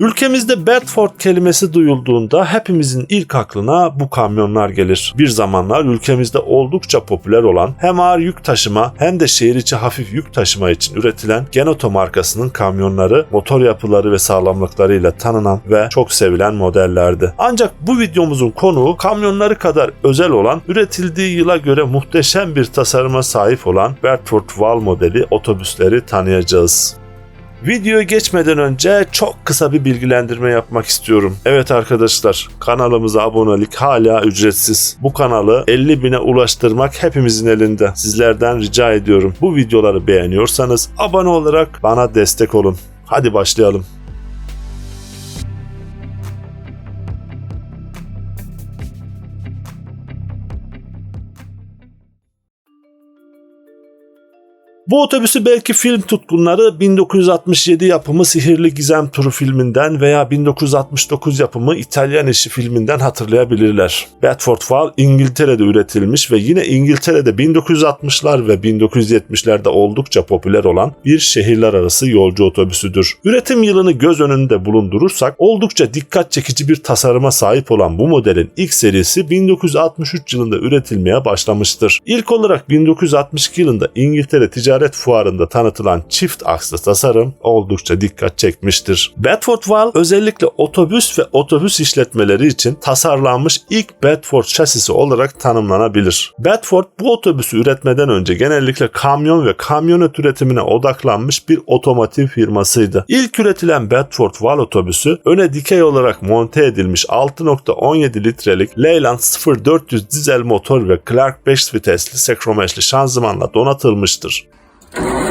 Ülkemizde Bedford kelimesi duyulduğunda hepimizin ilk aklına bu kamyonlar gelir. Bir zamanlar ülkemizde oldukça popüler olan hem ağır yük taşıma hem de şehir içi hafif yük taşıma için üretilen Genoto markasının kamyonları motor yapıları ve sağlamlıklarıyla tanınan ve çok sevilen modellerdi. Ancak bu videomuzun konuğu kamyonları kadar özel olan üretildiği yıla göre muhteşem bir tasarıma sahip olan Bedford Val modeli otobüsleri tanıyacağız. Videoya geçmeden önce çok kısa bir bilgilendirme yapmak istiyorum. Evet arkadaşlar kanalımıza abonelik hala ücretsiz. Bu kanalı 50 bine ulaştırmak hepimizin elinde. Sizlerden rica ediyorum. Bu videoları beğeniyorsanız abone olarak bana destek olun. Hadi başlayalım. Bu otobüsü belki film tutkunları 1967 yapımı Sihirli Gizem Turu filminden veya 1969 yapımı İtalyan İşi filminden hatırlayabilirler. Bedford Val İngiltere'de üretilmiş ve yine İngiltere'de 1960'lar ve 1970'lerde oldukça popüler olan bir şehirler arası yolcu otobüsüdür. Üretim yılını göz önünde bulundurursak oldukça dikkat çekici bir tasarıma sahip olan bu modelin ilk serisi 1963 yılında üretilmeye başlamıştır. İlk olarak 1962 yılında İngiltere Ticaret Fuarı'nda tanıtılan çift akslı tasarım oldukça dikkat çekmiştir. Bedford Val özellikle otobüs ve otobüs işletmeleri için tasarlanmış ilk Bedford şasisi olarak tanımlanabilir. Bedford bu otobüsü üretmeden önce genellikle kamyon ve kamyonet üretimine odaklanmış bir otomotiv firmasıydı. İlk üretilen Bedford Val otobüsü öne dikey olarak monte edilmiş 6.17 litrelik Leyland 0400 dizel motor ve Clark 5 vitesli sekromeşli şanzımanla donatılmıştır. Thank you.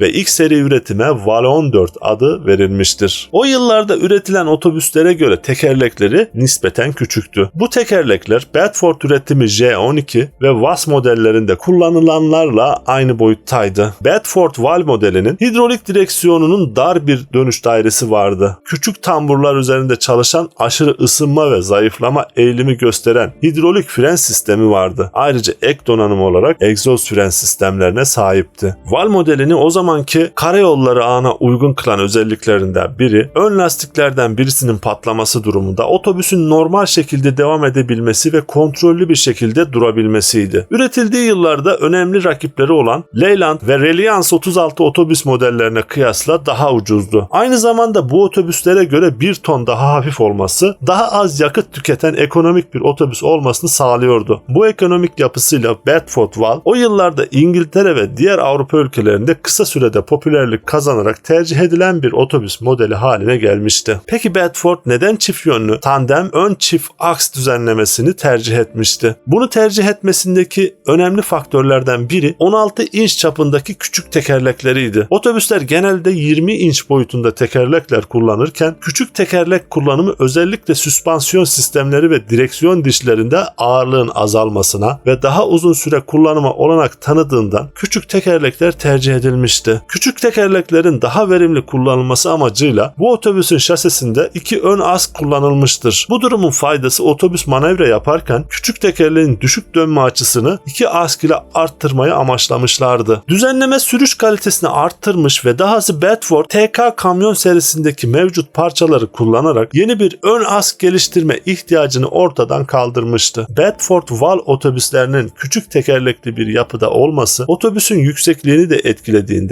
Ve ilk seri üretime Val 14 adı verilmiştir. O yıllarda üretilen otobüslere göre tekerlekleri nispeten küçüktü. Bu tekerlekler Bedford üretimi J12 ve VAS modellerinde kullanılanlarla aynı boyuttaydı. Bedford Val modelinin hidrolik direksiyonunun dar bir dönüş dairesi vardı. Küçük tamburlar üzerinde çalışan aşırı ısınma ve zayıflama eğilimi gösteren hidrolik fren sistemi vardı. Ayrıca ek donanım olarak egzoz fren sistemlerine sahipti. Val modelini o zaman zamanki karayolları ağına uygun kılan özelliklerinden biri ön lastiklerden birisinin patlaması durumunda otobüsün normal şekilde devam edebilmesi ve kontrollü bir şekilde durabilmesiydi. Üretildiği yıllarda önemli rakipleri olan Leyland ve Reliance 36 otobüs modellerine kıyasla daha ucuzdu. Aynı zamanda bu otobüslere göre bir ton daha hafif olması daha az yakıt tüketen ekonomik bir otobüs olmasını sağlıyordu. Bu ekonomik yapısıyla Bedford Val o yıllarda İngiltere ve diğer Avrupa ülkelerinde kısa sürede popülerlik kazanarak tercih edilen bir otobüs modeli haline gelmişti. Peki Bedford neden çift yönlü tandem ön çift aks düzenlemesini tercih etmişti? Bunu tercih etmesindeki önemli faktörlerden biri 16 inç çapındaki küçük tekerlekleriydi. Otobüsler genelde 20 inç boyutunda tekerlekler kullanırken küçük tekerlek kullanımı özellikle süspansiyon sistemleri ve direksiyon dişlerinde ağırlığın azalmasına ve daha uzun süre kullanıma olanak tanıdığından küçük tekerlekler tercih edilmişti. Küçük tekerleklerin daha verimli kullanılması amacıyla bu otobüsün şasisinde iki ön as kullanılmıştır. Bu durumun faydası otobüs manevra yaparken küçük tekerleğin düşük dönme açısını iki ask ile arttırmayı amaçlamışlardı. Düzenleme sürüş kalitesini arttırmış ve dahası Bedford TK kamyon serisindeki mevcut parçaları kullanarak yeni bir ön ask geliştirme ihtiyacını ortadan kaldırmıştı. Bedford Val otobüslerinin küçük tekerlekli bir yapıda olması otobüsün yüksekliğini de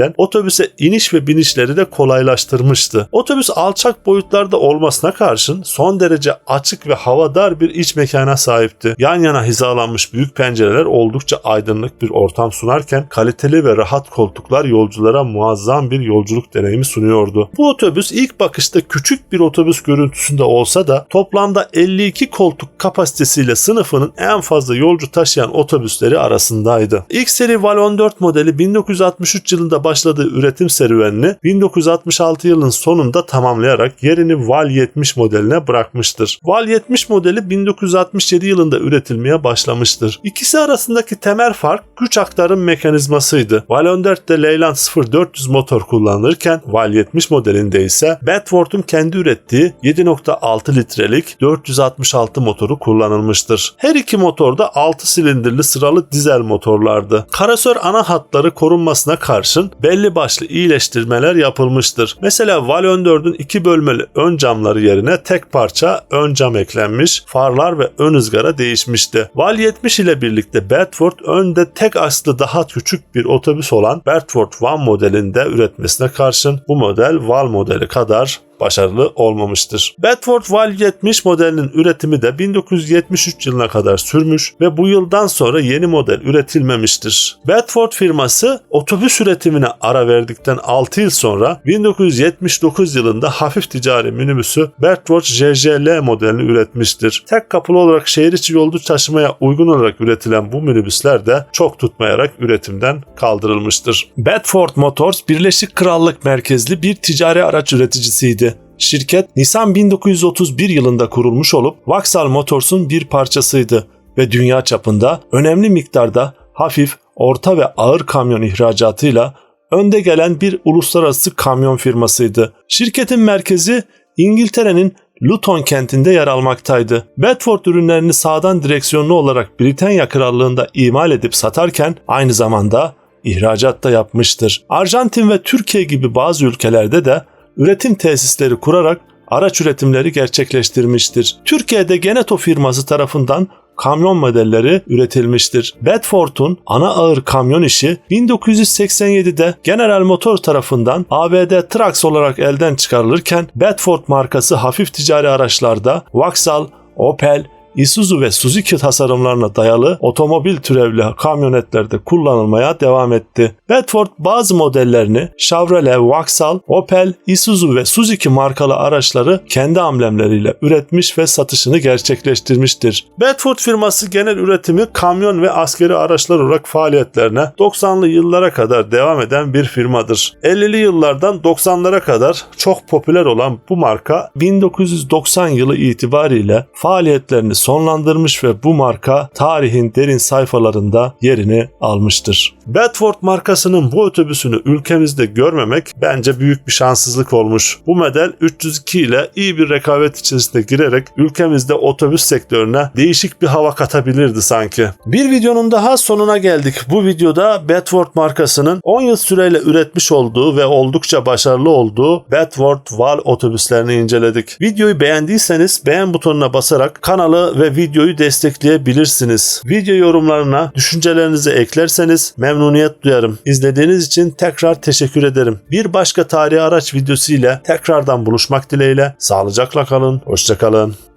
etkilediğinden otobüse iniş ve binişleri de kolaylaştırmıştı. Otobüs alçak boyutlarda olmasına karşın son derece açık ve havadar bir iç mekana sahipti. Yan yana hizalanmış büyük pencereler oldukça aydınlık bir ortam sunarken kaliteli ve rahat koltuklar yolculara muazzam bir yolculuk deneyimi sunuyordu. Bu otobüs ilk bakışta küçük bir otobüs görüntüsünde olsa da toplamda 52 koltuk kapasitesiyle sınıfının en fazla yolcu taşıyan otobüsleri arasındaydı. İlk seri Val 14 modeli 1963 yılında baş başladığı üretim serüvenini 1966 yılının sonunda tamamlayarak yerini VAL 70 modeline bırakmıştır. VAL 70 modeli 1967 yılında üretilmeye başlamıştır. İkisi arasındaki temel fark güç aktarım mekanizmasıydı. VAL 14'te Leyland 0400 motor kullanılırken VAL 70 modelinde ise Bedford'un kendi ürettiği 7.6 litrelik 466 motoru kullanılmıştır. Her iki motor da 6 silindirli sıralı dizel motorlardı. Karasör ana hatları korunmasına karşın belli başlı iyileştirmeler yapılmıştır. Mesela VAL 14'ün iki bölmeli ön camları yerine tek parça ön cam eklenmiş, farlar ve ön ızgara değişmişti. VAL 70 ile birlikte Bedford önde tek aslı daha küçük bir otobüs olan Bedford One modelinde üretmesine karşın bu model VAL modeli kadar başarılı olmamıştır. Bedford Val 70 modelinin üretimi de 1973 yılına kadar sürmüş ve bu yıldan sonra yeni model üretilmemiştir. Bedford firması otobüs üretimine ara verdikten 6 yıl sonra 1979 yılında hafif ticari minibüsü Bedford JJL modelini üretmiştir. Tek kapılı olarak şehir içi yolcu taşımaya uygun olarak üretilen bu minibüsler de çok tutmayarak üretimden kaldırılmıştır. Bedford Motors Birleşik Krallık merkezli bir ticari araç üreticisiydi. Şirket Nisan 1931 yılında kurulmuş olup Vauxhall Motors'un bir parçasıydı ve dünya çapında önemli miktarda hafif, orta ve ağır kamyon ihracatıyla önde gelen bir uluslararası kamyon firmasıydı. Şirketin merkezi İngiltere'nin Luton kentinde yer almaktaydı. Bedford ürünlerini sağdan direksiyonlu olarak Britanya Krallığı'nda imal edip satarken aynı zamanda ihracat da yapmıştır. Arjantin ve Türkiye gibi bazı ülkelerde de üretim tesisleri kurarak araç üretimleri gerçekleştirmiştir. Türkiye'de Geneto firması tarafından kamyon modelleri üretilmiştir. Bedford'un ana ağır kamyon işi 1987'de General Motor tarafından ABD Trax olarak elden çıkarılırken Bedford markası hafif ticari araçlarda Vauxhall, Opel, Isuzu ve Suzuki tasarımlarına dayalı otomobil türevli kamyonetlerde kullanılmaya devam etti. Bedford bazı modellerini Chevrolet, Vauxhall, Opel, Isuzu ve Suzuki markalı araçları kendi amblemleriyle üretmiş ve satışını gerçekleştirmiştir. Bedford firması genel üretimi kamyon ve askeri araçlar olarak faaliyetlerine 90'lı yıllara kadar devam eden bir firmadır. 50'li yıllardan 90'lara kadar çok popüler olan bu marka 1990 yılı itibariyle faaliyetlerini sonlandırmış ve bu marka tarihin derin sayfalarında yerini almıştır. Bedford markasının bu otobüsünü ülkemizde görmemek bence büyük bir şanssızlık olmuş. Bu model 302 ile iyi bir rekabet içerisinde girerek ülkemizde otobüs sektörüne değişik bir hava katabilirdi sanki. Bir videonun daha sonuna geldik. Bu videoda Bedford markasının 10 yıl süreyle üretmiş olduğu ve oldukça başarılı olduğu Bedford Val otobüslerini inceledik. Videoyu beğendiyseniz beğen butonuna basarak ve videoyu destekleyebilirsiniz. Video yorumlarına düşüncelerinizi eklerseniz memnuniyet duyarım. İzlediğiniz için tekrar teşekkür ederim. Bir başka tarihi araç videosu ile tekrardan buluşmak dileğiyle sağlıcakla kalın, hoşçakalın.